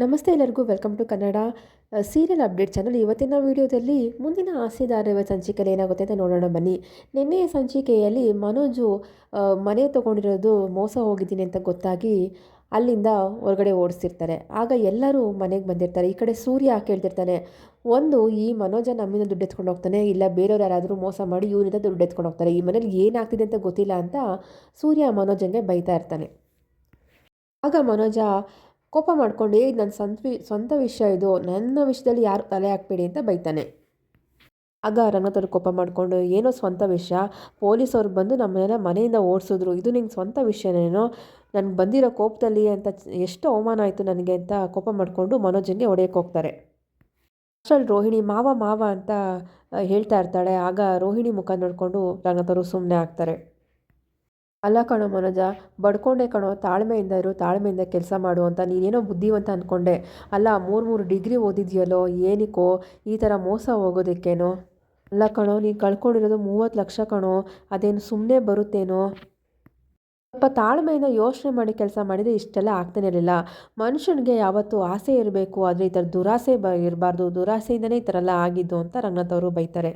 ನಮಸ್ತೆ ಎಲ್ಲರಿಗೂ welcome to Kannada serial update channel ಇವತ್ತಿನ ವಿಡಿಯೋದಲ್ಲಿ ಮುಂದಿನ ಆಸೆದಾರವ ಸಂಚಿಕೆಯಲ್ಲಿ ಏನಾಗುತ್ತೆ ಅಂತ ನೋಡೋಣ ಬನ್ನಿ. ನಿನ್ನೆಯ ಸಂಚಿಕೆಯಲ್ಲಿ ಮನೋಜು ಮನೆ ತೊಗೊಂಡಿರೋದು ಮೋಸ ಹೋಗಿದ್ದೀನಿ ಅಂತ ಗೊತ್ತಾಗಿ ಅಲ್ಲಿಂದ ಹೊರಗಡೆ ಓಡಿಸ್ತಿರ್ತಾರೆ. ಆಗ ಎಲ್ಲರೂ ಮನೆಗೆ ಬಂದಿರ್ತಾರೆ. ಈ ಕಡೆ ಸೂರ್ಯ ಕೇಳ್ತಿರ್ತಾನೆ. ಒಂದು, ಈ ಮನೋಜ ನಮ್ಮಿಂದ ದುಡ್ಡು ಎತ್ಕೊಂಡು ಹೋಗ್ತಾನೆ. ಇಲ್ಲ, ಬೇರೆಯವ್ರು ಯಾರಾದರೂ ಮೋಸ ಮಾಡಿ ಇವರಿಂದ ದುಡ್ಡು ಎತ್ಕೊಂಡು ಹೋಗ್ತಾರೆ. ಈ ಮನೇಲಿ ಏನಾಗ್ತಿದೆ ಅಂತ ಗೊತ್ತಿಲ್ಲ ಅಂತ ಸೂರ್ಯ ಮನೋಜಂಗೆ ಬೈತಾ ಇರ್ತಾನೆ. ಆಗ ಮನೋಜ ಕೋಪ ಮಾಡ್ಕೊಂಡು ಏ ನನ್ನ ಸ್ವಂತ ಸ್ವಂತ ವಿಷಯ ಇದು. ನನ್ನ ವಿಷಯದಲ್ಲಿ ಯಾರು ತಲೆ ಹಾಕ್ಬೇಡಿ ಅಂತ ಬೈತಾನೆ. ಆಗ ರಂಗತರು ಕೋಪ ಮಾಡಿಕೊಂಡು, ಏನೋ ಸ್ವಂತ ವಿಷಯ. ಪೊಲೀಸವ್ರು ಬಂದು ನಮ್ಮನ್ನೆಲ್ಲ ಮನೆಯಿಂದ ಓಡಿಸಿದ್ರು. ಇದು ನಿಂಗೆ ಸ್ವಂತ ವಿಷಯನೇನೋ? ನನಗೆ ಬಂದಿರೋ ಕೋಪದಲ್ಲಿ ಅಂತ ಎಷ್ಟು ಅವಮಾನ ಆಯಿತು ನನಗೆ ಅಂತ ಕೋಪ ಮಾಡಿಕೊಂಡು ಮನೋಜನ್ಗೆ ಹೊಡೆಯಕ್ಕೆ ಹೋಗ್ತಾರೆ. ಅಷ್ಟರಲ್ಲಿ ರೋಹಿಣಿ ಮಾವ ಮಾವ ಅಂತ ಹೇಳ್ತಾ ಇರ್ತಾಳೆ. ಆಗ ರೋಹಿಣಿ ಮುಖ ನೋಡಿಕೊಂಡು ರಂಗತರು ಸುಮ್ಮನೆ ಆಗ್ತಾರೆ. ಅಲ್ಲ ಕಣೋ ಮನೋಜ, ಬಡ್ಕೊಂಡೆ ಕಣೋ, ತಾಳ್ಮೆಯಿಂದ ಇರು, ತಾಳ್ಮೆಯಿಂದ ಕೆಲಸ ಮಾಡು ಅಂತ ನೀನೇನೋ ಬುದ್ಧಿವಂತ ಅಂದ್ಕೊಂಡೆ ಅಲ್ಲ, ಮೂರು ಮೂರು ಡಿಗ್ರಿ ಓದಿದ್ಯಲ್ಲೋ, ಏನಕ್ಕೋ ಈ ಥರ ಮೋಸ ಹೋಗೋದಕ್ಕೇನೋ? ಅಲ್ಲ ಕಣೋ, ನೀನು ಕಳ್ಕೊಂಡಿರೋದು ಮೂವತ್ತು ಲಕ್ಷ ಕಣೋ, ಅದೇನು ಸುಮ್ಮನೆ ಬರುತ್ತೇನೋ? ಸ್ವಲ್ಪ ತಾಳ್ಮೆಯಿಂದ ಯೋಚನೆ ಮಾಡಿ ಕೆಲಸ ಮಾಡಿದರೆ ಇಷ್ಟೆಲ್ಲ ಆಗ್ತಾನೆ ಇರಲಿಲ್ಲ. ಮನುಷ್ಯನಿಗೆ ಯಾವತ್ತೂ ಆಸೆ ಇರಬೇಕು, ಆದರೆ ಈ ಥರ ದುರಾಸೆ ಬ, ಇರಬಾರ್ದು. ದುರಾಸೆಯಿಂದನೇ ಈ ಥರ ಎಲ್ಲ ಆಗಿದ್ದು ಅಂತ ರಂಗನಾಥ್ ಅವರು ಬೈತಾರೆ.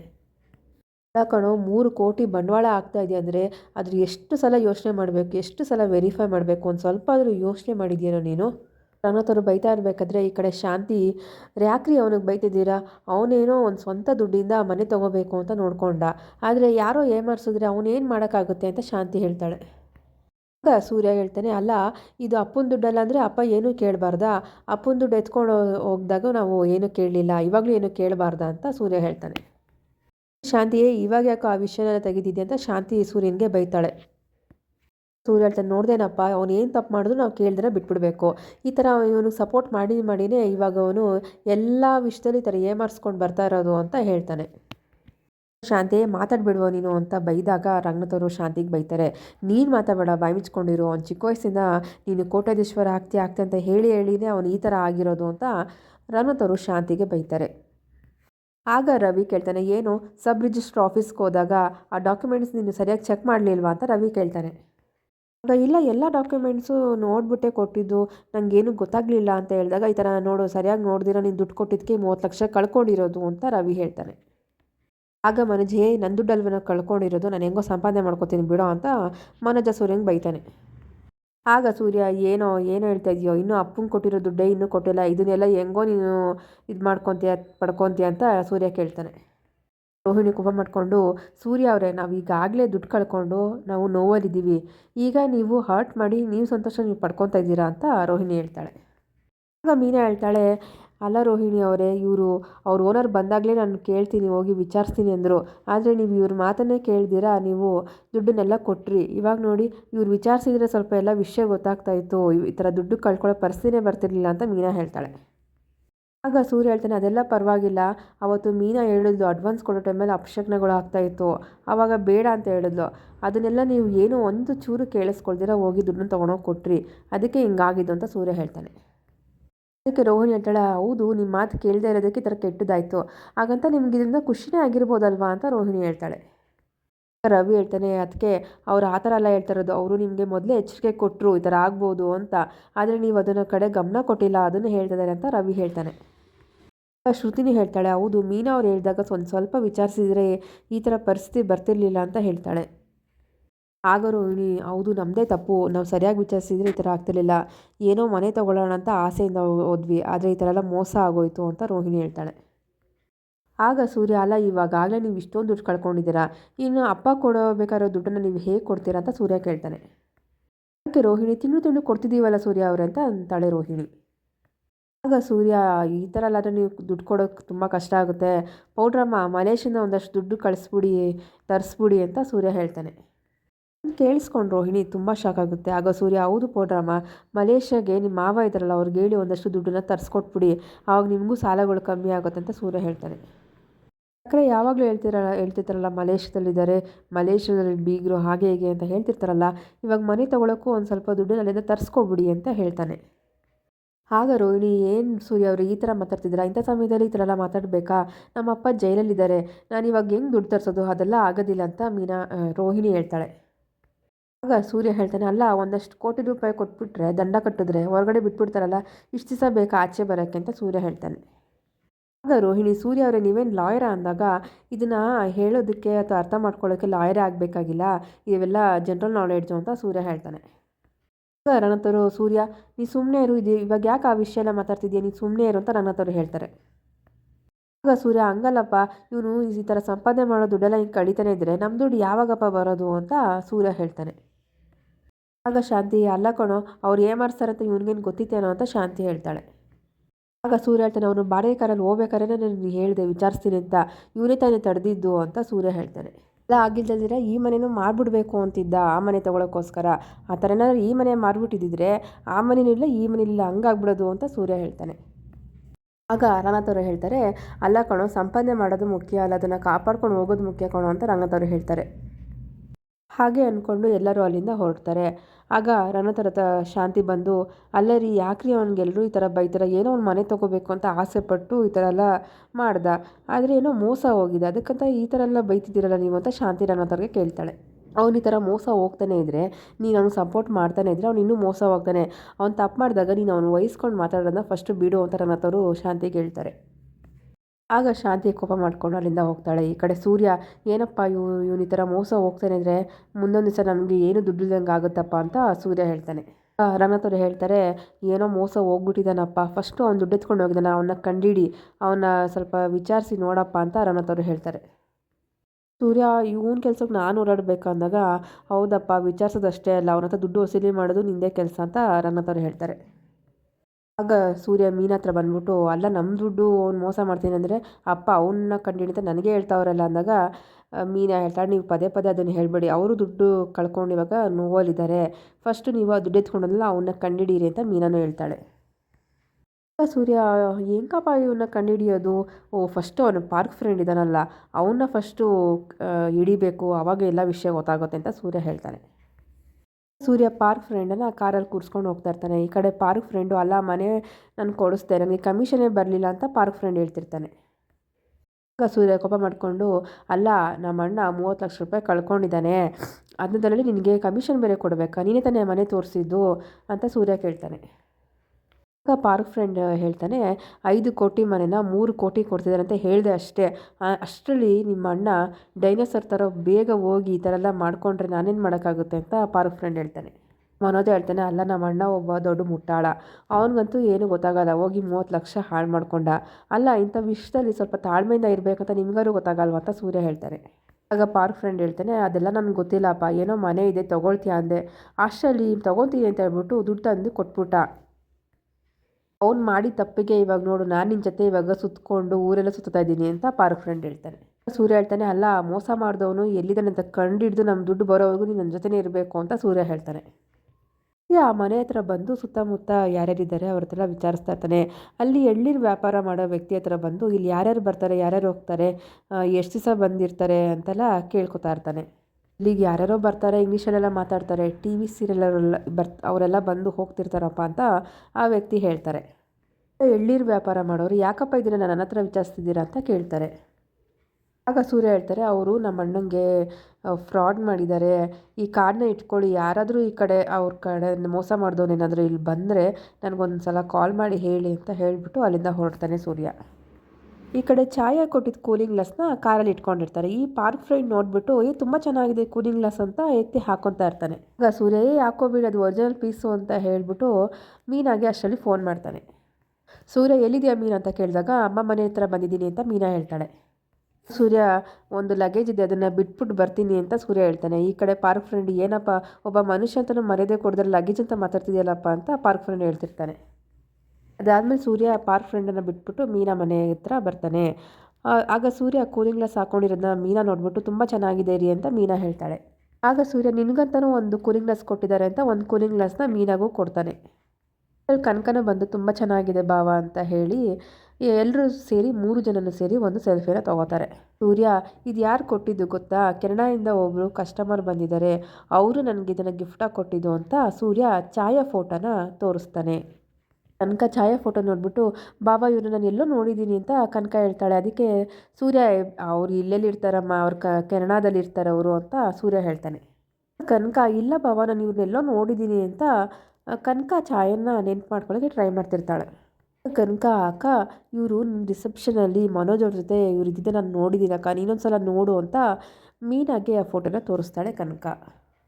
ಕಣೋ, ಮೂರು ಕೋಟಿ ಬಂಡವಾಳ ಆಗ್ತಾ ಇದೆ ಅಂದರೆ ಅದ್ರ ಎಷ್ಟು ಸಲ ಯೋಚನೆ ಮಾಡಬೇಕು, ಎಷ್ಟು ಸಲ ವೆರಿಫೈ ಮಾಡಬೇಕು, ಒಂದು ಸ್ವಲ್ಪ ಆದರೂ ಯೋಚನೆ ಮಾಡಿದ್ಯೇನೋ ನೀನು? ರಂಗನಾಥವ್ರು ಬೈತಾ ಇರಬೇಕಾದ್ರೆ ಈ ಕಡೆ ಶಾಂತಿ, ರ್ಯಾಕ್ರಿ ಅವನಿಗೆ ಬೈತಿದ್ದೀರಾ? ಅವನೇನೋ ಒಂದು ಸ್ವಂತ ದುಡ್ಡಿಂದ ಮನೆ ತೊಗೋಬೇಕು ಅಂತ ನೋಡ್ಕೊಂಡ. ಆದರೆ ಯಾರೋ ಏಮಾರಿಸಿದ್ರೆ ಅವನೇನು ಮಾಡೋಕ್ಕಾಗುತ್ತೆ ಅಂತ ಶಾಂತಿ ಹೇಳ್ತಾಳೆ. ಆಗ ಸೂರ್ಯ ಹೇಳ್ತಾನೆ, ಅಲ್ಲ, ಇದು ಅಪ್ಪನ ದುಡ್ಡಲ್ಲ ಅಂದರೆ ಅಪ್ಪ ಏನೂ ಕೇಳಬಾರ್ದಾ? ಅಪ್ಪನ ದುಡ್ಡು ಎತ್ಕೊಂಡು ಹೋಗ್ದಾಗ ನಾವು ಏನೂ ಕೇಳಲಿಲ್ಲ, ಇವಾಗಲೂ ಏನೂ ಕೇಳಬಾರ್ದಾ? ಅಂತ ಸೂರ್ಯ ಹೇಳ್ತಾನೆ. ಶಾಂತಿಯೇ, ಇವಾಗ ಯಾಕೋ ಆ ವಿಷಯನ ತೆಗೆದಿದ್ದೆ ಅಂತ ಶಾಂತಿ ಸೂರ್ಯನಿಗೆ ಬೈತಾಳೆ. ಸೂರ್ಯ ಹೇಳ್ತಾನೆ ನೋಡ್ದೇನಪ್ಪ ಅವನು ಏನು ತಪ್ಪು ಮಾಡಿದ್ರು ನಾವು ಕೇಳಿದ್ರೆ ಬಿಟ್ಬಿಡ್ಬೇಕು. ಈ ಥರ ಇವನು ಸಪೋರ್ಟ್ ಮಾಡಿ ಮಾಡಿನೇ ಇವಾಗ ಅವನು ಎಲ್ಲ ವಿಷಯದಲ್ಲಿ ಈ ಥರ ಏಮಾರಿಸ್ಕೊಂಡು ಬರ್ತಾ ಇರೋದು ಅಂತ ಹೇಳ್ತಾನೆ. ಶಾಂತಿ ಮಾತಾಡ್ಬಿಡುವ ನೀನು ಅಂತ ಬೈದಾಗ ರಂಗನಾಥವರು ಶಾಂತಿಗೆ ಬೈತಾರೆ. ನೀನು ಮಾತಾಡಬೇಡ, ಬಾಯಿ ಮುಚ್ಕೊಂಡಿರು, ಅವ್ನು ಚಿಕ್ಕ ವಯಸ್ಸಿಂದ ನೀನು ಕೋಟ್ಯಾಧೀಶ್ವರ ಆಗ್ತಿ ಆಗ್ತಿ ಅಂತ ಹೇಳಿ ಹೇಳಿನೇ ಅವನು ಈ ಥರ ಆಗಿರೋದು ಅಂತ ರಂಗನಾಥವರು ಶಾಂತಿಗೆ ಬೈತಾರೆ. ಆಗ ರವಿ ಕೇಳ್ತಾನೆ, ಏನು? ಸಬ್ ರಿಜಿಸ್ಟರ್ ಆಫೀಸ್ಗೆ ಹೋದಾಗ ಆ ಡಾಕ್ಯುಮೆಂಟ್ಸ್ ನೀನು ಸರಿಯಾಗಿ ಚೆಕ್ ಮಾಡಲಿಲ್ವಾ? ಅಂತ ರವಿ ಕೇಳ್ತಾನೆ. ಆಗ, ಇಲ್ಲ, ಎಲ್ಲ ಡಾಕ್ಯುಮೆಂಟ್ಸು ನೋಡ್ಬಿಟ್ಟೆ ಕೊಟ್ಟಿದ್ದು ನನಗೇನು ಗೊತ್ತಾಗಲಿಲ್ಲ ಅಂತ ಹೇಳಿದಾಗ, ಈ ಥರ ನೋಡು, ಸರಿಯಾಗಿ ನೋಡಿದಿರ, ನೀನು ದುಡ್ಡು ಕೊಟ್ಟಿದ್ದಕ್ಕೆ ಮೂವತ್ತು ಲಕ್ಷ ಕಳ್ಕೊಂಡಿರೋದು, ಅಂತ ರವಿ ಹೇಳ್ತಾನೆ. ಆಗ ಮನೋಜ್ ಹೇ ನನ್ನ ದುಡ್ಡಲ್ವನ ಕಳ್ಕೊಂಡಿರೋದು, ನಾನು ಹೆಂಗೋ ಸಂಪಾದನೆ ಮಾಡ್ಕೋತೀನಿ ಬಿಡೋ, ಅಂತ ಮನೋಜ ಸೂರ್ಯಂಗೆ ಬೈತಾನೆ. ಆಗ ಸೂರ್ಯ, ಏನೋ, ಏನು ಹೇಳ್ತಾ ಇದೆಯೋ? ಇನ್ನೂ ಅಪ್ಪಂಗೆ ಕೊಟ್ಟಿರೋ ದುಡ್ಡೇ ಇನ್ನೂ ಕೊಟ್ಟಿಲ್ಲ. ಇದನ್ನೆಲ್ಲ ಹೆಂಗೋ ನೀನು ಇದು ಮಾಡ್ಕೊತೀಯ, ಪಡ್ಕೊತೀಯ? ಅಂತ ಸೂರ್ಯ ಕೇಳ್ತಾನೆ. ರೋಹಿಣಿ ಕೋಪ ಮಾಡಿಕೊಂಡು, ಸೂರ್ಯ ಅವರೇ ನಾವು ಈಗಾಗಲೇ ದುಡ್ಡು ಕಳ್ಕೊಂಡು ನಾವು ನೋವಲ್ಲಿದ್ದೀವಿ. ಈಗ ನೀವು ಹರ್ಟ್ ಮಾಡಿ, ನೀವು ಸಂತೋಷ ನೀವು ಪಡ್ಕೊತಾ ಇದ್ದೀರಾ? ಅಂತ ರೋಹಿಣಿ ಹೇಳ್ತಾಳೆ. ಆಗ ಮೀನಾ ಹೇಳ್ತಾಳೆ ಅಲ್ಲ ರೋಹಿಣಿ ಅವರೇ, ಇವರು ಅವ್ರ ಓನರ್ ಬಂದಾಗಲೇ ನಾನು ಕೇಳ್ತೀನಿ, ಹೋಗಿ ವಿಚಾರಿಸ್ತೀನಿ ಅಂದರು. ಆದರೆ ನೀವು ಇವ್ರ ಮಾತನ್ನೇ ಕೇಳ್ದಿರಾ, ನೀವು ದುಡ್ಡನ್ನೆಲ್ಲ ಕೊಟ್ರಿ. ಇವಾಗ ನೋಡಿ ಇವ್ರು ವಿಚಾರಿಸಿದ್ರೆ ಸ್ವಲ್ಪ ಎಲ್ಲ ವಿಷಯ ಗೊತ್ತಾಗ್ತಾಯಿತ್ತು ಈ ಥರ ದುಡ್ಡು ಕಳ್ಕೊಳ್ಳೋ ಪರಿಸ್ಥಿತಿನೇ ಬರ್ತಿರ್ಲಿಲ್ಲ ಅಂತ ಮೀನಾ ಹೇಳ್ತಾಳೆ. ಆಗ ಸೂರ್ಯ ಹೇಳ್ತಾನೆ, ಅದೆಲ್ಲ ಪರವಾಗಿಲ್ಲ. ಅವತ್ತು ಮೀನಾ ಹೇಳಿದ್ಲು ಅಡ್ವಾನ್ಸ್ ಕೊಡೋ ಟೈಮಲ್ಲಿ ಅಪಶಕ್ನಗಳು ಆಗ್ತಾಯಿತ್ತು ಆವಾಗ ಬೇಡ ಅಂತ ಹೇಳಿದ್ಲು. ಅದನ್ನೆಲ್ಲ ನೀವು ಏನೂ ಒಂದು ಚೂರು ಕೇಳಿಸ್ಕೊಳ್ದಿರ, ಹೋಗಿ ದುಡ್ಡನ್ನು ತೊಗೊಂಡೋಗಿ ಕೊಟ್ರಿ. ಅದಕ್ಕೆ ಹಿಂಗಾಗಿದ್ದು, ಅಂತ ಸೂರ್ಯ ಹೇಳ್ತಾನೆ. ಅದಕ್ಕೆ ರೋಹಿಣಿ ಹೇಳ್ತಾಳೆ ಹೌದು ನಿಮ್ಮ ಮಾತು ಕೇಳದೇ ಇರೋದಕ್ಕೆ ಈ ಥರ ಕೆಟ್ಟದಾಯಿತು ಹಾಗಂತ ನಿಮ್ಗೆ ಇದರಿಂದ ಖುಷಿನೇ ಆಗಿರ್ಬೋದಲ್ವಾ? ಅಂತ ರೋಹಿಣಿ ಹೇಳ್ತಾಳೆ. ರವಿ ಹೇಳ್ತಾನೆ, ಅದಕ್ಕೆ ಅವ್ರು ಆ ಥರ ಎಲ್ಲ ಹೇಳ್ತಾ ಇರೋದು. ಅವರು ನಿಮಗೆ ಮೊದಲೇ ಎಚ್ಚರಿಕೆ ಕೊಟ್ಟರು ಈ ಥರ ಆಗ್ಬೋದು ಅಂತ. ಆದರೆ ನೀವು ಅದನ್ನ ಕಡೆ ಗಮನ ಕೊಟ್ಟಿಲ್ಲ, ಅದನ್ನು ಹೇಳ್ತಿದ್ದಾರೆ ಅಂತ ರವಿ ಹೇಳ್ತಾನೆ. ಶ್ರುತಿನಿ ಹೇಳ್ತಾಳೆ, ಹೌದು, ಮೀನಾ ಅವ್ರು ಹೇಳಿದಾಗ ಒಂದು ಸ್ವಲ್ಪ ವಿಚಾರಿಸಿದರೆ ಈ ಥರ ಪರಿಸ್ಥಿತಿ ಬರ್ತಿರ್ಲಿಲ್ಲ ಅಂತ ಹೇಳ್ತಾಳೆ. ಆಗ ರೋಹಿಣಿ ಹೌದು ನಮ್ಮದೇ ತಪ್ಪು. ನಾವು ಸರಿಯಾಗಿ ವಿಚಾರಿಸಿದ್ರೆ ಈ ಥರ ಆಗ್ತಿರ್ಲಿಲ್ಲ. ಏನೋ ಮನೆ ತೊಗೊಳ್ಳೋಣ ಅಂತ ಆಸೆಯಿಂದ ಹೋದ್ವಿ. ಆದರೆ ಈ ಥರ ಎಲ್ಲ ಮೋಸ ಆಗೋಯಿತು ಅಂತ ರೋಹಿಣಿ ಹೇಳ್ತಾಳೆ. ಆಗ ಸೂರ್ಯ, ಅಲ್ಲ, ಇವಾಗಾಗಲೇ ನೀವು ಇಷ್ಟೊಂದು ದುಡ್ಡು ಕಳ್ಕೊಂಡಿದ್ದೀರಾ? ಇನ್ನು ಅಪ್ಪ ಕೊಡಬೇಕಾಗಿರೋ ದುಡ್ಡನ್ನು ನೀವು ಹೇಗೆ ಕೊಡ್ತೀರಾ ಅಂತ ಸೂರ್ಯ ಕೇಳ್ತಾನೆ. ಅದಕ್ಕೆ ರೋಹಿಣಿ ತಿಂಗಳು ತಿಂಗಳು ಕೊಡ್ತಿದ್ದೀವಲ್ಲ ಸೂರ್ಯ ಅವರೇ ಅಂತ ಅಂತಾಳೆ ರೋಹಿಣಿ. ಆಗ ಸೂರ್ಯ, ಈ ಥರ ಎಲ್ಲಾದ್ರೆ ನೀವು ದುಡ್ಡು ಕೊಡೋಕ್ಕೆ ತುಂಬ ಕಷ್ಟ ಆಗುತ್ತೆ. ಪೌಡ್ರಮ್ಮ ಮಲೇಶಿಂದ ಒಂದಷ್ಟು ದುಡ್ಡು ಕಳಿಸ್ಬಿಡಿ, ತರಿಸ್ಬಿಡಿ ಅಂತ ಸೂರ್ಯ ಹೇಳ್ತಾನೆ. ಕೇಳಿಸ್ಕೊಂಡು ರೋಹಿಣಿ ತುಂಬ ಶಾಕ್ ಆಗುತ್ತೆ. ಆಗ ಸೂರ್ಯ, ಹೌದು ಪೋಡ್ರಮ್ಮ ಮಲೇಷ್ಯಾಗೆ ನಿಮ್ಮ ಮಾವ ಇದ್ದಾರಲ್ಲ, ಅವ್ರಿಗೆ ಹೇಳಿ ಒಂದಷ್ಟು ದುಡ್ಡನ್ನ ತರಿಸ್ಕೊಟ್ಬಿಡಿ. ಆವಾಗ ನಿಮಗೂ ಸಾಲಗಳು ಕಮ್ಮಿ ಆಗುತ್ತೆ ಅಂತ ಸೂರ್ಯ ಹೇಳ್ತಾನೆ. ಯಾಕಂದರೆ ಯಾವಾಗಲೂ ಹೇಳ್ತಿರಲ್ಲ ಹೇಳ್ತಿರ್ತಾರಲ್ಲ, ಮಲೇಷ್ಯಾದಲ್ಲಿದ್ದಾರೆ, ಮಲೇಷ್ಯಾದಲ್ಲಿ ಬೀಗರು ಹಾಗೆ ಹೀಗೆ ಅಂತ ಹೇಳ್ತಿರ್ತಾರಲ್ಲ, ಇವಾಗ ಮನೆ ತೊಗೊಳಕ್ಕೂ ಒಂದು ಸ್ವಲ್ಪ ದುಡ್ಡು ಅಲ್ಲಿಂದ ತರಿಸ್ಕೊಬಿಡಿ ಅಂತ ಹೇಳ್ತಾನೆ. ಆಗ ರೋಹಿಣಿ, ಏನು ಸೂರ್ಯ ಅವರು, ಈ ಥರ ಮಾತಾಡ್ತಿದ್ದೀರಾ? ಇಂಥ ಸಮಯದಲ್ಲಿ ಈ ಥರ ಎಲ್ಲ ಮಾತಾಡಬೇಕಾ? ನಮ್ಮಪ್ಪ ಜೈಲಲ್ಲಿದ್ದಾರೆ. ನಾನು ಇವಾಗ ಹೆಂಗೆ ದುಡ್ಡು ತರಿಸೋದು? ಅದೆಲ್ಲ ಆಗೋದಿಲ್ಲ ಅಂತ ಮೀನಾ ರೋಹಿಣಿ ಹೇಳ್ತಾಳೆ. ಆಗ ಸೂರ್ಯ ಹೇಳ್ತಾನೆ, ಅಲ್ಲ, ಒಂದಷ್ಟು ಕೋಟಿ ರೂಪಾಯಿ ಕೊಟ್ಬಿಟ್ರೆ ದಂಡ ಕಟ್ಟಿದ್ರೆ ಹೊರಗಡೆ ಬಿಟ್ಬಿಡ್ತಾರಲ್ಲ, ಇಷ್ಟು ದಿವಸ ಬೇಕಾ ಆಚೆ ಬರೋಕ್ಕೆ? ಅಂತ ಸೂರ್ಯ ಹೇಳ್ತಾನೆ. ಆಗ ರೋಹಿಣಿ, ಸೂರ್ಯ ಅವರೇ, ನೀವೇನು ಲಾಯರ? ಅಂದಾಗ, ಇದನ್ನು ಹೇಳೋದಕ್ಕೆ ಅಥವಾ ಅರ್ಥ ಮಾಡ್ಕೊಳ್ಳೋಕ್ಕೆ ಲಾಯರೇ ಆಗಬೇಕಾಗಿಲ್ಲ, ಇವೆಲ್ಲ ಜನರಲ್ ನಾಲೆಡ್ಜು ಅಂತ ಸೂರ್ಯ ಹೇಳ್ತಾನೆ. ಆಗ ರಣತರು, ಸೂರ್ಯ, ನೀ ಸುಮ್ಮನೆ ಇರು, ಇದು ಇವಾಗ ಯಾಕೆ ಆ ವಿಷಯ ಎಲ್ಲ ಮಾತಾಡ್ತಿದ್ಯಾ? ನೀನು ಸುಮ್ಮನೆ ಇರು ಅಂತ ರಣತರು ಹೇಳ್ತಾರೆ. ಆಗ ಸೂರ್ಯ, ಹಂಗಲ್ಲಪ್ಪ, ಇವನು ಈ ಥರ ಸಂಪಾದನೆ ಮಾಡೋ ದುಡ್ಡೆಲ್ಲ ಹಿಂಗೆ ಕಳೀತಾನೆ ಇದ್ದರೆ ನಮ್ಮ ದುಡ್ಡು ಯಾವಾಗಪ್ಪ ಬರೋದು? ಅಂತ ಸೂರ್ಯ ಹೇಳ್ತಾನೆ. ಆಗ ಶಾಂತಿ, ಅಲ್ಲ ಕಣೋ, ಅವ್ರು ಏಮಾರಿಸ್ತಾರಂತ ಇವ್ನಿಗೇನು ಗೊತ್ತಿತ್ತೇನೋ ಅಂತ ಶಾಂತಿ ಹೇಳ್ತಾಳೆ. ಆಗ ಸೂರ್ಯ ಹೇಳ್ತಾನೆ, ಅವನು ಬಾಡಿಗೆ ಕಾರಲ್ಲಿ ಹೋಗ್ಬೇಕಾದ್ರೆ ನಾನು ಹೇಳಿದೆ, ವಿಚಾರಿಸ್ತೀನಿ ಅಂತ. ಇವನೇ ತಾನೇ ತಡೆದಿದ್ದು, ಅಂತ ಸೂರ್ಯ ಹೇಳ್ತಾನೆ. ಎಲ್ಲ ಆಗಿಲ್ದಿದ್ರೆ ಈ ಮನೆಯೂ ಮಾರ್ಬಿಡ್ಬೇಕು ಅಂತಿದ್ದ, ಆ ಮನೆ ತೊಗೊಳಕ್ಕೋಸ್ಕರ ಆ ಥರ ಏನಾದ್ರು ಈ ಮನೆ ಮಾರ್ಬಿಟ್ಟಿದ್ದಿದ್ರೆ, ಆ ಮನೇನೂ ಇಲ್ಲ, ಈ ಮನೇಲಿಲ್ಲ ಇಲ್ಲ, ಹಂಗಾಗ್ಬಿಡೋದು ಅಂತ ಸೂರ್ಯ ಹೇಳ್ತಾನೆ. ಆಗ ರಂಗತವರು ಹೇಳ್ತಾರೆ, ಅಲ್ಲ ಕಣೋ, ಸಂಪಾದನೆ ಮಾಡೋದು ಮುಖ್ಯ, ಅಲ್ಲ ಅದನ್ನು ಕಾಪಾಡ್ಕೊಂಡು ಹೋಗೋದು ಮುಖ್ಯ ಕಣೋ, ಅಂತ ರಂಗತವರು ಹೇಳ್ತಾರೆ. ಹಾಗೆ ಅಂದ್ಕೊಂಡು ಎಲ್ಲರೂ ಅಲ್ಲಿಂದ ಹೊರಡ್ತಾರೆ. ಆಗ ರಣತರದ ಶಾಂತಿ ಬಂದು, ಅಲ್ಲೇ ರೀ, ಯಾಕ್ರಿ ಅವ್ನಿಗೆಲ್ಲರೂ ಈ ಥರ ಬೈತಾರೆ? ಏನೋ ಅವ್ನು ಮನೆ ತೊಗೋಬೇಕು ಅಂತ ಆಸೆ ಪಟ್ಟು ಈ ಥರ ಎಲ್ಲ ಮಾಡ್ದ. ಆದರೆ ಏನೋ ಮೋಸ ಹೋಗಿದೆ. ಅದಕ್ಕಂತ ಈ ಥರ ಎಲ್ಲ ಬೈತಿದ್ದೀರಲ್ಲ ನೀವು ಅಂತ ಶಾಂತಿ ರಣತವ್ರಿಗೆ ಕೇಳ್ತಾಳೆ. ಅವ್ನು ಈ ಥರ ಮೋಸ ಹೋಗ್ತಾನೆ ಇದ್ದರೆ ನೀನು ಅವ್ನಿಗೆ ಸಪೋರ್ಟ್ ಮಾಡ್ತಾನೆ ಇದ್ದರೆ ಅವ್ನು ಇನ್ನೂ ಮೋಸ ಹೋಗ್ತಾನೆ. ಅವ್ನು ತಪ್ಪು ಮಾಡಿದಾಗ ನೀನು ಅವ್ನು ವಹಿಸ್ಕೊಂಡು ಮಾತಾಡೋದನ್ನ ಫಸ್ಟು ಬಿಡು ಅಂತ ರಣತರು ಶಾಂತಿಗೆ ಹೇಳ್ತಾರೆ ಆಗ ಶಾಂತಿ ಕೋಪ ಮಾಡಿಕೊಂಡು ಅಲ್ಲಿಂದ ಹೋಗ್ತಾಳೆ. ಈ ಕಡೆ ಸೂರ್ಯ, ಏನಪ್ಪ ಇವ್ ಇವನು ಈ ಥರ ಮೋಸ ಹೋಗ್ತಾನೆ ಅಂದರೆ ಮುಂದೊಂದು ದಿವಸ ನಮಗೆ ಏನು ದುಡ್ಡಿಲ್ದಂಗೆ ಆಗುತ್ತಪ್ಪ ಅಂತ ಸೂರ್ಯ ಹೇಳ್ತಾನೆ. ರಂಗನಾಥವ್ರು ಹೇಳ್ತಾರೆ, ಏನೋ ಮೋಸ ಹೋಗ್ಬಿಟ್ಟಿದ್ದಾನಪ್ಪ. ಫಸ್ಟು ಅವ್ನು ದುಡ್ಡು ಎತ್ಕೊಂಡು ಹೋಗಿದ್ದಾನೆ. ಅವನ್ನ ಕಂಡಿಡಿ. ಅವನ್ನ ಸ್ವಲ್ಪ ವಿಚಾರಿಸಿ ನೋಡಪ್ಪ ಅಂತ ರಂಗತವ್ರು ಹೇಳ್ತಾರೆ. ಸೂರ್ಯ, ಇವನ್ ಕೆಲ್ಸಕ್ಕೆ ನಾನು ಓಡಾಡಬೇಕಂದಾಗ ಹೌದಪ್ಪ, ವಿಚಾರಿಸೋದಷ್ಟೇ ಅಲ್ಲ. ಅವನ ಹತ್ರ ದುಡ್ಡು ವಸೂಲಿ ಮಾಡೋದು ನಿಂದೇ ಕೆಲಸ ಅಂತ ರಂಗತವ್ರು ಹೇಳ್ತಾರೆ. ಆಗ ಸೂರ್ಯ ಮೀನ ಹತ್ರ ಬಂದ್ಬಿಟ್ಟು, ಅಲ್ಲ ನಮ್ಮ ದುಡ್ಡು ಅವ್ನು ಮೋಸ ಮಾಡ್ತೀನಿ ಅಂದರೆ ಅಪ್ಪ ಅವನ್ನ ಕಂಡಿಡಿತ ನನಗೆ ಹೇಳ್ತಾವ್ರಲ್ಲ ಅಂದಾಗ ಮೀನಾ ಹೇಳ್ತಾಳೆ, ನೀವು ಪದೇ ಪದೇ ಅದನ್ನು ಹೇಳಬೇಡಿ. ಅವರು ದುಡ್ಡು ಕಳ್ಕೊಂಡು ಇವಾಗ ನೋವಲ್ಲಿದ್ದಾರೆ. ಫಸ್ಟು ನೀವು ಆ ದುಡ್ಡು ಎತ್ಕೊಂಡಲ್ಲ ಅವನ್ನ ಕಂಡಿಡೀರಿ ಅಂತ ಮೀನನೂ ಹೇಳ್ತಾಳೆ. ಸೂರ್ಯ ಹೆಂಗಪ್ಪ ಇವನ್ನ ಕಂಡುಹಿಡಿಯೋದು ಓ, ಫಸ್ಟು ಅವನು ಪಾರ್ಕ್ ಫ್ರೆಂಡ್ ಇದ್ದಾನಲ್ಲ ಅವನ್ನ ಫಸ್ಟು ಹಿಡಿಬೇಕು. ಆವಾಗ ಎಲ್ಲ ವಿಷಯ ಗೊತ್ತಾಗುತ್ತೆ ಅಂತ ಸೂರ್ಯ ಹೇಳ್ತಾನೆ ಸೂರ್ಯ ಪಾರ್ಕ್ ಫ್ರೆಂಡನ್ನು ಕಾರಲ್ಲಿ ಕೂರಿಸ್ಕೊಂಡು ಹೋಗ್ತಾ ಇರ್ತಾನೆ. ಈ ಕಡೆ ಪಾರ್ಕ್ ಫ್ರೆಂಡು ಅಲ್ಲ ಮನೆ ನಾನು ಕೊಡಿಸ್ದೆ, ನನಗೆ ಕಮಿಷನೇ ಬರಲಿಲ್ಲ ಅಂತ ಪಾರ್ಕ್ ಫ್ರೆಂಡ್ ಹೇಳ್ತಿರ್ತಾನೆ. ಆಗ ಸೂರ್ಯ ಕೋಪ ಮಾಡಿಕೊಂಡು, ಅಲ್ಲ ನಮ್ಮ ಅಣ್ಣ ಮೂವತ್ತು ಲಕ್ಷ ರೂಪಾಯಿ ಕಳ್ಕೊಂಡಿದ್ದಾನೆ. ಅದರಲ್ಲಿ ನಿನಗೆ ಕಮಿಷನ್ ಬೇರೆ ಕೊಡಬೇಕಾ? ನೀನೇ ತಾನೇ ಮನೆ ತೋರಿಸಿದ್ದು? ಅಂತ ಸೂರ್ಯ ಕೇಳ್ತಾನೆ. ಆಗ ಪಾರ್ಕ್ ಫ್ರೆಂಡ್ ಹೇಳ್ತಾನೆ, ಐದು ಕೋಟಿ ಮನೆನ ಮೂರು ಕೋಟಿ ಕೊಡ್ತಿದ್ದಾರೆ ಅಂತ ಹೇಳಿದೆ ಅಷ್ಟೇ. ಅಷ್ಟರಲ್ಲಿ ನಿಮ್ಮ ಅಣ್ಣ ಡೈನೋಸರ್ ಥರ ಬೇಗ ಹೋಗಿ ಈ ಥರ ಎಲ್ಲ ಮಾಡಿಕೊಂಡ್ರೆ ನಾನೇನು ಮಾಡೋಕ್ಕಾಗುತ್ತೆ? ಅಂತ ಪಾರ್ಕ್ ಫ್ರೆಂಡ್ ಹೇಳ್ತಾನೆ. ಮನೋದೇ ಹೇಳ್ತಾನೆ, ಅಲ್ಲ, ನಮ್ಮ ಅಣ್ಣ ಒಬ್ಬ ದೊಡ್ಡ ಮುಟ್ಟಾಳ. ಅವನಿಗಂತೂ ಏನೂ ಗೊತ್ತಾಗಲ್ಲ, ಹೋಗಿ ಮೂವತ್ತು ಲಕ್ಷ ಹಾಳು ಮಾಡ್ಕೊಂಡ. ಅಲ್ಲ ಇಂಥ ವಿಷಯದಲ್ಲಿ ಸ್ವಲ್ಪ ತಾಳ್ಮೆಯಿಂದ ಇರಬೇಕಂತ ನಿಮಗಾರು ಗೊತ್ತಾಗಲ್ವ? ಅಂತ ಸೂರ್ಯ ಹೇಳ್ತಾರೆ ಆಗ ಪಾರ್ಕ್ ಫ್ರೆಂಡ್ ಹೇಳ್ತಾನೆ, ಅದೆಲ್ಲ ನನಗೆ ಗೊತ್ತಿಲ್ಲಪ್ಪ, ಏನೋ ಮನೆ ಇದೆ, ತೊಗೊಳ್ತೀಯ ಅಂದೆ. ಅಷ್ಟರಲ್ಲಿ ತೊಗೊತೀನಿ ಅಂತ ಹೇಳ್ಬಿಟ್ಟು ದುಡ್ಡು ತಂದು ಕೊಟ್ಬಿಟ್ಟ. ಅವ್ನು ಮಾಡಿ ತಪ್ಪಿಗೆ ಇವಾಗ ನೋಡು, ನಾನು ನಿನ್ನ ಜೊತೆ ಇವಾಗ ಸುತ್ತಕೊಂಡು ಊರೆಲ್ಲ ಸುತ್ತಾ ಇದ್ದೀನಿ ಅಂತ ಪಾರ್ಕ್ ಫ್ರೆಂಡ್ ಹೇಳ್ತಾನೆ. ಸೂರ್ಯ ಹೇಳ್ತಾನೆ, ಅಲ್ಲ, ಮೋಸ ಮಾಡಿದವನು ಎಲ್ಲಿದ್ದಾನೆ ಅಂತ ಕಂಡು ಹಿಡಿದು ನಮ್ಮ ದುಡ್ಡು ಬರೋವರೆಗೂ ನೀನು ನನ್ನ ಜೊತೆನೇ ಇರಬೇಕು, ಅಂತ ಸೂರ್ಯ ಹೇಳ್ತಾನೆ. ಆ ಮನೆ ಹತ್ರ ಬಂದು ಸುತ್ತಮುತ್ತ ಯಾರ್ಯಾರಿದ್ದಾರೆ ಅವ್ರ ಹತ್ರ ವಿಚಾರಿಸ್ತಾ ಇರ್ತಾನೆ. ಅಲ್ಲಿ ಎಳ್ಳಿನ ವ್ಯಾಪಾರ ಮಾಡೋ ವ್ಯಕ್ತಿ ಹತ್ರ ಬಂದು ಇಲ್ಲಿ ಯಾರ್ಯಾರು ಬರ್ತಾರೆ, ಯಾರ್ಯಾರು ಹೋಗ್ತಾರೆ ಎಷ್ಟು ದಿವಸ ಬಂದಿರ್ತಾರೆ ಅಂತೆಲ್ಲ ಕೇಳ್ಕೊತಾ ಇರ್ತಾನೆ. ಇಲ್ಲಿಗೆ ಯಾರ್ಯಾರೋ ಬರ್ತಾರೆ, ಇಂಗ್ಲೀಷಲ್ಲೆಲ್ಲ ಮಾತಾಡ್ತಾರೆ, ಟಿ ವಿ ಸೀರಿಯಲ್ಲೆಲ್ಲ ಬರ್, ಅವರೆಲ್ಲ ಬಂದು ಹೋಗ್ತಿರ್ತಾರಪ್ಪ ಅಂತ ಆ ವ್ಯಕ್ತಿ ಹೇಳ್ತಾರೆ. ಎಳ್ಳೀರು ವ್ಯಾಪಾರ ಮಾಡೋರು, ಯಾಕಪ್ಪ ಇದನ್ನು ನನ್ನ ಹತ್ರ ವಿಚಾರಿಸ್ತಿದ್ದೀರಾ ಅಂತ ಕೇಳ್ತಾರೆ. ಆಗ ಸೂರ್ಯ ಹೇಳ್ತಾರೆ, ಅವರು ನಮ್ಮ ಅಣ್ಣಂಗೆ ಫ್ರಾಡ್ ಮಾಡಿದ್ದಾರೆ. ಈ ಕಾರ್ಡನ್ನ ಇಟ್ಕೊಳ್ಳಿ, ಯಾರಾದರೂ ಈ ಕಡೆ, ಅವ್ರ ಕಡೆ ಮೋಸ ಮಾಡಿದವನೇನಾದರೂ ಇಲ್ಲಿ ಬಂದರೆ ನನಗೊಂದು ಸಲ ಕಾಲ್ ಮಾಡಿ ಹೇಳಿ ಅಂತ ಹೇಳಿಬಿಟ್ಟು ಅಲ್ಲಿಂದ ಹೊರಡ್ತಾನೆ ಸೂರ್ಯ. ಈ ಕಡೆ ಛಾಯಾ ಕೊಟ್ಟಿದ್ದ ಕೂಲಿಂಗ್ ಗ್ಲಾಸ್ನ ಕಾರಲ್ಲಿ ಇಟ್ಕೊಂಡಿರ್ತಾರೆ. ಈ ಪಾರ್ಕ್ ಫ್ರೆಂಡ್ ನೋಡಿಬಿಟ್ಟು, ಏ, ತುಂಬ ಚೆನ್ನಾಗಿದೆ ಕೂಲಿಂಗ್ ಗ್ಲಾಸ್ ಅಂತ ಎತ್ತಿ ಹಾಕೊತಾ ಇರ್ತಾನೆ. ಈಗ ಸೂರ್ಯ, ಏ, ಯಾಕೋ ಅದು ಒರಿಜಿನಲ್ ಪೀಸು ಅಂತ ಹೇಳಿಬಿಟ್ಟು ಮೀನಾಗೆ ಅಷ್ಟರಲ್ಲಿ ಫೋನ್ ಮಾಡ್ತಾನೆ. ಸೂರ್ಯ, ಎಲ್ಲಿದೆಯಾ ಮೀನು? ಅಂತ ಕೇಳಿದಾಗ, ಅಮ್ಮ ಮನೆ ಹತ್ರ ಬಂದಿದ್ದೀನಿ ಅಂತ ಮೀನಾ ಹೇಳ್ತಾಳೆ. ಸೂರ್ಯ, ಒಂದು ಲಗೇಜ್ ಇದೆ, ಅದನ್ನು ಬಿಟ್ಬಿಟ್ಟು ಬರ್ತೀನಿ ಅಂತ ಸೂರ್ಯ ಹೇಳ್ತಾನೆ. ಈ ಕಡೆ ಪಾರ್ಕ್ ಫ್ರೆಂಡ್ ಏನಪ್ಪ, ಒಬ್ಬ ಮನುಷ್ಯ ಅಂತಲೂ ಮರ್ಯಾದೆ ಕೊಡಿದ್ರೆ ಲಗೇಜ್ ಅಂತ ಮಾತಾಡ್ತಿದೆಯಲ್ಲಪ್ಪ ಅಂತ ಪಾರ್ಕ್ ಫ್ರೆಂಡ್ ಹೇಳ್ತಿರ್ತಾನೆ. ಅದಾದಮೇಲೆ ಸೂರ್ಯ ಪಾರ್ಕ್ ಫ್ರೆಂಡನ್ನು ಬಿಟ್ಬಿಟ್ಟು ಮೀನಾ ಮನೆ ಹತ್ರ ಬರ್ತಾನೆ. ಆಗ ಸೂರ್ಯ ಕೂಲಿಂಗ್ ಗ್ಲಾಸ್ ಹಾಕೊಂಡಿರೋದನ್ನ ಮೀನಾ ನೋಡ್ಬಿಟ್ಟು ತುಂಬ ಚೆನ್ನಾಗಿದೆ ರೀ ಅಂತ ಮೀನಾ ಹೇಳ್ತಾಳೆ. ಆಗ ಸೂರ್ಯ ನಿನಗಂತನೂ ಒಂದು ಕೂಲಿಂಗ್ ಗ್ಲಾಸ್ ಕೊಟ್ಟಿದ್ದಾರೆ ಅಂತ ಒಂದು ಕೂಲಿಂಗ್ ಗ್ಲಾಸ್ನ ಮೀನಾಗೂ ಕೊಡ್ತಾನೆ. ಅಲ್ಲಿ ಕನಕನ ಬಂದು ತುಂಬ ಚೆನ್ನಾಗಿದೆ ಭಾವ ಅಂತ ಹೇಳಿ ಎಲ್ಲರೂ ಸೇರಿ ಮೂರು ಜನನು ಸೇರಿ ಒಂದು ಸೆಲ್ಫಿನ ತಗೋತಾರೆ. ಸೂರ್ಯ, ಇದು ಯಾರು ಕೊಟ್ಟಿದ್ದು ಗೊತ್ತಾ? ಕೆನಡಾಯಿಂದ ಒಬ್ಬರು ಕಸ್ಟಮರ್ ಬಂದಿದ್ದಾರೆ. ಅವರು ನನಗೆ ಇದನ್ನು ಗಿಫ್ಟಾಗಿ ಕೊಟ್ಟಿದ್ದು ಅಂತ ಸೂರ್ಯ ಛಾಯಾ ಫೋಟೋನ ತೋರಿಸ್ತಾನೆ. ಕನಕ ಛಾಯಾ ಫೋಟೋ ನೋಡಿಬಿಟ್ಟು, ಬಾಬಾ, ಇವ್ರನ್ನ ನಾನು ಎಲ್ಲೋ ನೋಡಿದ್ದೀನಿ ಅಂತ ಕನಕ ಹೇಳ್ತಾಳೆ. ಅದಕ್ಕೆ ಸೂರ್ಯ, ಅವ್ರು ಇಲ್ಲೆಲ್ಲಿ ಇರ್ತಾರಮ್ಮ? ಅವ್ರು ಕ, ಕೆನಡಾದಲ್ಲಿ ಇರ್ತಾರೆ ಅವರು ಅಂತ ಸೂರ್ಯ ಹೇಳ್ತಾನೆ. ಕನಕ, ಇಲ್ಲ ಬಾಬಾ, ನಾನು ಇವ್ರನ್ನೆಲ್ಲೋ ನೋಡಿದ್ದೀನಿ ಅಂತ ಕನಕ ಛಾಯನ್ನ ನೆನ್ಪು ಮಾಡ್ಕೊಳ್ಳೋಕೆ ಟ್ರೈ ಮಾಡ್ತಿರ್ತಾಳೆ. ಕನಕ, ಅಕ್ಕ, ಇವರು ರಿಸೆಪ್ಷನಲ್ಲಿ ಮನೋಜ್ ಅವ್ರ ಜೊತೆ ಇವ್ರು ಇದ್ದಿದ್ದೆ, ನಾನು ನೋಡಿದ್ದೀನಿ ಅಕ್ಕ ನೀನೊಂದು ಸಲ ನೋಡು ಅಂತ ಮೀನಾಗೆ ಆ ಫೋಟೋನ ತೋರಿಸ್ತಾಳೆ ಕನಕ.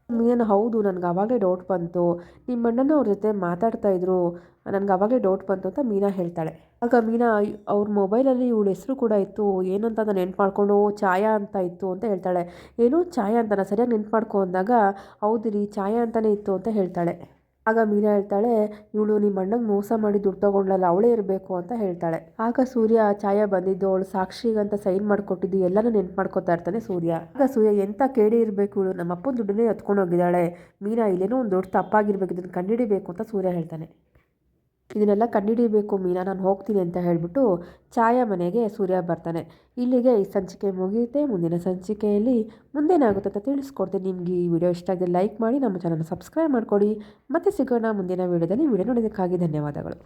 ಮೀನಾ ಹೌದು, ನನಗೆ ಅವಾಗಲೇ ಡೌಟ್ ಬಂತು. ನಿಮ್ಮ ಅಣ್ಣನೂ ಅವ್ರ ಜೊತೆ ಮಾತಾಡ್ತಾ ಇದ್ರು. ನನಗೆ ಅವಾಗಲೇ ಡೌಟ್ ಬಂತು ಅಂತ ಮೀನಾ ಹೇಳ್ತಾಳೆ. ಆಗ ಮೀನಾ ಅವ್ರ ಮೊಬೈಲಲ್ಲಿ ಇವಳ ಹೆಸರು ಕೂಡ ಇತ್ತು. ಏನಂತ ನಾನು ನೆನ್ಪು ಮಾಡ್ಕೊಂಡು ಛಾಯಾ ಅಂತ ಇತ್ತು ಅಂತ ಹೇಳ್ತಾಳೆ. ಏನು ಛಾಯಾ ಅಂತ ನಾನು ಸರಿಯಾಗಿ ನೆನ್ಪು ಮಾಡ್ಕೊ ಅಂದಾಗ, ಹೌದು ರೀ, ಛಾಯಾ ಅಂತಲೇ ಇತ್ತು ಅಂತ ಹೇಳ್ತಾಳೆ. ಆಗ ಮೀನಾ ಹೇಳ್ತಾಳೆ, ಇವಳು ನಿಮ್ಮ ಅಣ್ಣಂಗೆ ಮೋಸ ಮಾಡಿ ದುಡ್ಡು ತಗೊಂಡಲ್ಲ ಅವಳೇ ಇರಬೇಕು ಅಂತ ಹೇಳ್ತಾಳೆ. ಆಗ ಸೂರ್ಯ ಛಾಯಾ ಬಂದಿದ್ದು, ಅವಳು ಸಾಕ್ಷಿಗಂತ ಸೈನ್ ಮಾಡಿಕೊಟ್ಟಿದ್ದು, ಎಲ್ಲನೂ ನೆನ್ಪು ಮಾಡ್ಕೊತಾ ಇರ್ತಾನೆ ಸೂರ್ಯ. ಆಗ ಸೂರ್ಯ ಎಂಥ ಕೇಳಿ ಇರಬೇಕು ಇವಳು? ನಮ್ಮ ಅಪ್ಪನ ದುಡ್ಡನ್ನೇ ಎತ್ಕೊಂಡು ಹೋಗಿದ್ದಾಳೆ. ಮೀನಾ ಇಲ್ಲೇನೋ ಒಂದು ದೊಡ್ಡ ತಪ್ಪಾಗಿರ್ಬೇಕು ಇದನ್ನು ಕಂಡಿಡಿಬೇಕು, ಅಂತ ಸೂರ್ಯ ಹೇಳ್ತಾನೆ. ಇದನ್ನೆಲ್ಲ ಕಂಡುಹಿಡಿಬೇಕು ಮೀನಾ, ನಾನು ಹೋಗ್ತೀನಿ ಅಂತ ಹೇಳಿಬಿಟ್ಟು ಛಾಯಾ ಮನೆಗೆ ಸೂರ್ಯ ಬರ್ತಾನೆ. ಇಲ್ಲಿಗೆ ಈ ಸಂಚಿಕೆ ಮುಗಿಯುತ್ತೆ. ಮುಂದಿನ ಸಂಚಿಕೆಯಲ್ಲಿ ಮುಂದೇನಾಗುತ್ತೆ ಅಂತ ತಿಳಿಸ್ಕೊಡ್ತೀನಿ. ನಿಮಗೆ ಈ ವಿಡಿಯೋ ಇಷ್ಟ ಆಗಿದೆ ಲೈಕ್ ಮಾಡಿ, ನಮ್ಮ ಚಾನಲ್ನ ಸಬ್ಸ್ಕ್ರೈಬ್ ಮಾಡ್ಕೊಡಿ. ಮತ್ತೆ ಸಿಗೋಣ ಮುಂದಿನ ವಿಡಿಯೋದಲ್ಲಿ. ವಿಡಿಯೋ ನೋಡೋದಕ್ಕಾಗಿ ಧನ್ಯವಾದಗಳು.